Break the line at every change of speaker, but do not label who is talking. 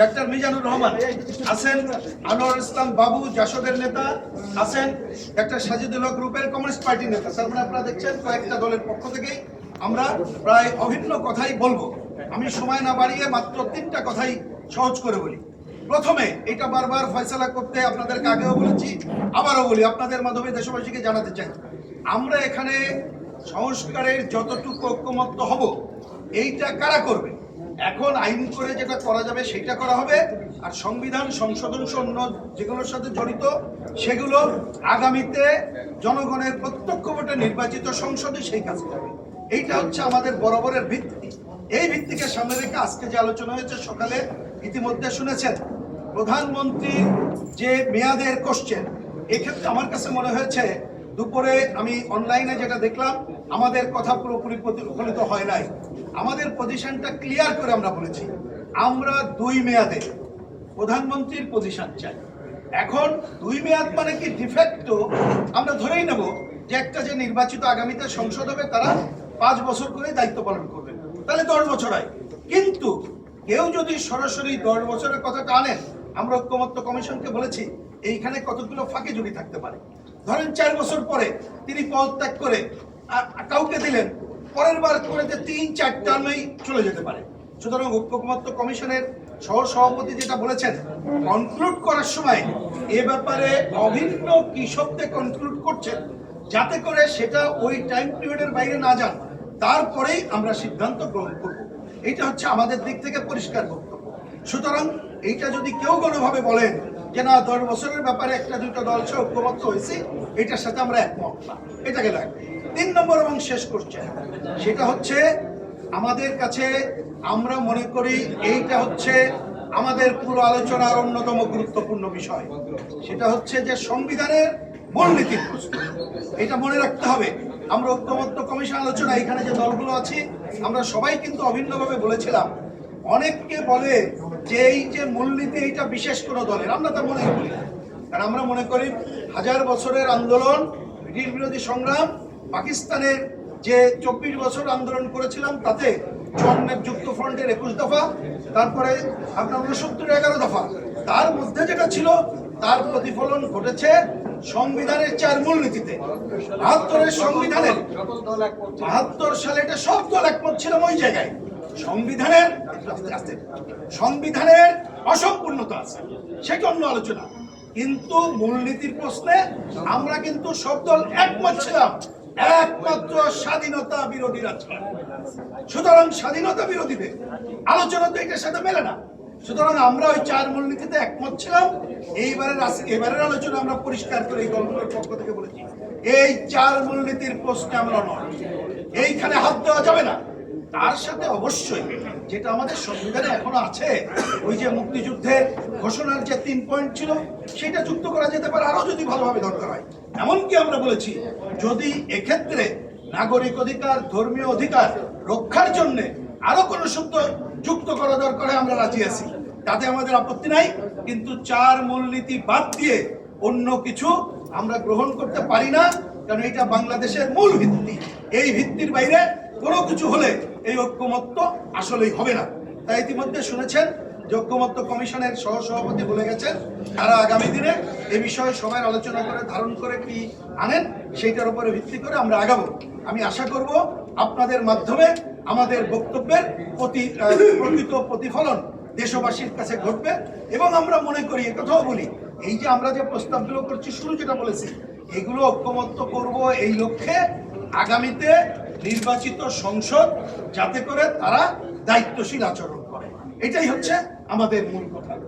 Doctor Mizanur Rahman আছেন আনোয়ার ইসলাম বাবু, জাসদের নেতা আছেন ডাক্তার সাজিদুল হক গ্রুপের কমিউনিস্ট পার্টির নেতা। স্যার মানে আপনারা দেখছেন কয়েকটা দলের পক্ষ থেকেই আমরা প্রায় অভিন্ন কথাই বলব। আমি সময় না বাড়িয়ে মাত্র তিনটা কথাই সহজ করে বলি। প্রথমে, এটা বারবার ফয়সলা করতে আপনাদেরকে আগেও বলেছি, আবারও বলি, আপনাদের মাধ্যমে দেশবাসীকে জানাতে চাই। আমরা এখানে সংস্কারের যতটুকু ঐক্যমত্য হব, এইটা কারা করবে? এখন আইন করে যেটা করা যাবে সেটা করা হবে, আর সংবিধান, সংশোধন অন্য যেগুলোর সাথে জড়িত, সেগুলো আগামীতে জনগণের প্রত্যক্ষ ভোটে নির্বাচিত সংসদে সেই কাজ করবে এইটা হচ্ছে আমাদের বরাবরের ভিত্তি। এই ভিত্তিকে সামনে রেখে আজকে যে আলোচনা হয়েছে সকালে ইতিমধ্যে শুনেছেন প্রধানমন্ত্রীর যে মেয়াদের কোশ্চেন এক্ষেত্রে আমার কাছে মনে হয়েছে দুপুরে আমি অনলাইনে যেটা দেখলাম, আমাদের কথা পুরোপুরি প্রতিফলিত হয় নাই। আমাদের পজিশনটা ক্লিয়ার করে আমরা বলেছি, আমরা দুই মেয়াদে প্রধানমন্ত্রীর পজিশন চাই। এখন দুই মেয়াদ মানে কি ডিফেক্টো আমরা ধরেই নেব যে একটা যে নির্বাচিত আগামীতে সংসদ হবে, তারা পাঁচ বছর করে দায়িত্ব পালন করবে। তাহলে দশ বছর হয়। কিন্তু কেউ যদি সরাসরি দশ বছরের কথাটা আনেন আমরা ঐক্যমত্য কমিশনকে বলেছি, এইখানে কতগুলো ফাঁকে জড়ি থাকতে পারে? ধরেন চার বছর পরে তিনি পদত্যাগ করে কাউকে দিলেন পরের বার করেতে তিন, চার টার্মেই চলে যেতে পারে। সুতরাং ঐক্যমত্য কমিশনের সহ সভাপতি যেটা বলেছেন কনক্লুড করার সময় এ ব্যাপারে অভিন্ন কি শব্দে কনক্লুড করছেন, যাতে করে সেটা ওই টাইম পিরিয়ডের বাইরে না যান। তারপরেই আমরা সিদ্ধান্ত গ্রহণ করব। এটা হচ্ছে আমাদের দিক থেকে পরিষ্কার বক্তব্য। সুতরাং এইটা যদি কেউ কোনোভাবে বলেন যে, না, দশ বছরের ব্যাপারে একটা দুটো দল সে ঐক্যমত্য হয়েছে, এটার সাথে আমরা একমত না। এটা গেল। তিন নম্বর এবং শেষ করছে। সেটা হচ্ছে আমাদের কাছে আমরা মনে করি এইটা হচ্ছে আমাদের পুরো আলোচনার অন্যতম গুরুত্বপূর্ণ বিষয়। সেটা হচ্ছে যে সংবিধানের মূলনীতির এটা মনে রাখতে হবে। আমরা ঐক্যমত্য কমিশন আলোচনা এখানে যে দলগুলো আছি, আমরা সবাই কিন্তু অভিন্নভাবে বলেছিলাম। অনেককে বলে যে এই যে মূলনীতি এইটা বিশেষ কোনো দলের। আমরা তা মনে করি। কারণ আমরা মনে করি হাজার বছরের আন্দোলন, ব্রিটিশ বিরোধী সংগ্রাম পাকিস্তানের যে চব্বিশ বছর আন্দোলন করেছিলাম, তাতে চুয়ান্নের যুক্ত ফ্রন্টের একুশ দফা, তারপরে আপনার উনসত্তর এগারো দফা। তার মধ্যে যেটা ছিল, তার প্রতিফলন ঘটেছে সংবিধানের চার মূলনীতিতে। বাহাত্তরের সংবিধানের, বাহাত্তর সালে এটা সব দল একমত ছিলাম ওই জায়গায়। সংবিধানের সংবিধানের অসম্পূর্ণতা আছে সেটা অন্য আলোচনা? কিন্তু মূলনীতির প্রশ্নে আমরা কিন্তু সব দল একমত ছিলাম। একমাত্র স্বাধীনতা বিরোধীরা ছাড়া। সুতরাং স্বাধীনতা বিরোধীদের আলোচনা তো এটার সাথে মেলে না। সুতরাং আমরা ওই চার মূলনীতিতে একমত ছিলাম। এইবারের এবারের আলোচনা আমরা পরিষ্কার করে এই গল্পের পক্ষ থেকে বলেছি। এই চার মূলনীতির প্রশ্নে আমরা নয়। এইখানে হাত দেওয়া যাবে না। তার সাথে অবশ্যই যেটা আমাদের সংবিধানে এখনও আছে, ওই যে মুক্তিযুদ্ধের ঘোষণার যে তিন পয়েন্ট ছিল, সেটা যুক্ত করা যেতে পারে আরও যদি ভালোভাবে দরকার হয়। এমনকি আমরা বলেছি, যদি এক্ষেত্রে নাগরিক অধিকার, ধর্মীয় অধিকার রক্ষার জন্য আরও কোনো শব্দ যুক্ত করা দরকার হয়, আমরা রাজি আছি। তাতে আমাদের আপত্তি নাই, কিন্তু চার মূলনীতি বাদ দিয়ে অন্য কিছু আমরা গ্রহণ করতে পারি না, কারণ এটা বাংলাদেশের মূল ভিত্তি। এই ভিত্তির বাইরে কোনো কিছু হলে এই ঐক্যমত্য আসলেই হবে না। তাই ইতিমধ্যে শুনেছেন যে ঐক্যমত্য কমিশনের সহ সভাপতি বলে গেছেন, তারা আগামী দিনে এ বিষয়ে সবাই আলোচনা করে, ধারণ করে কি আনেন, সেইটার উপরে ভিত্তি করে আমরা আগাবো। আমি আশা করব আপনাদের মাধ্যমে আমাদের বক্তব্যের প্রতি প্রকৃত প্রতিফলন দেশবাসীর কাছে ঘটবে এবং আমরা মনে করি একথাও বলি, এই যে আমরা যে প্রস্তাবগুলো করছি, শুরু যেটা বলেছি, এগুলো ঐক্যমত্য করব এই লক্ষ্যে আগামীতে নির্বাচিত সংসদ যাতে করে তারা দায়িত্বশীল আচরণ করে। এটাই হচ্ছে আমাদের মূল কথা।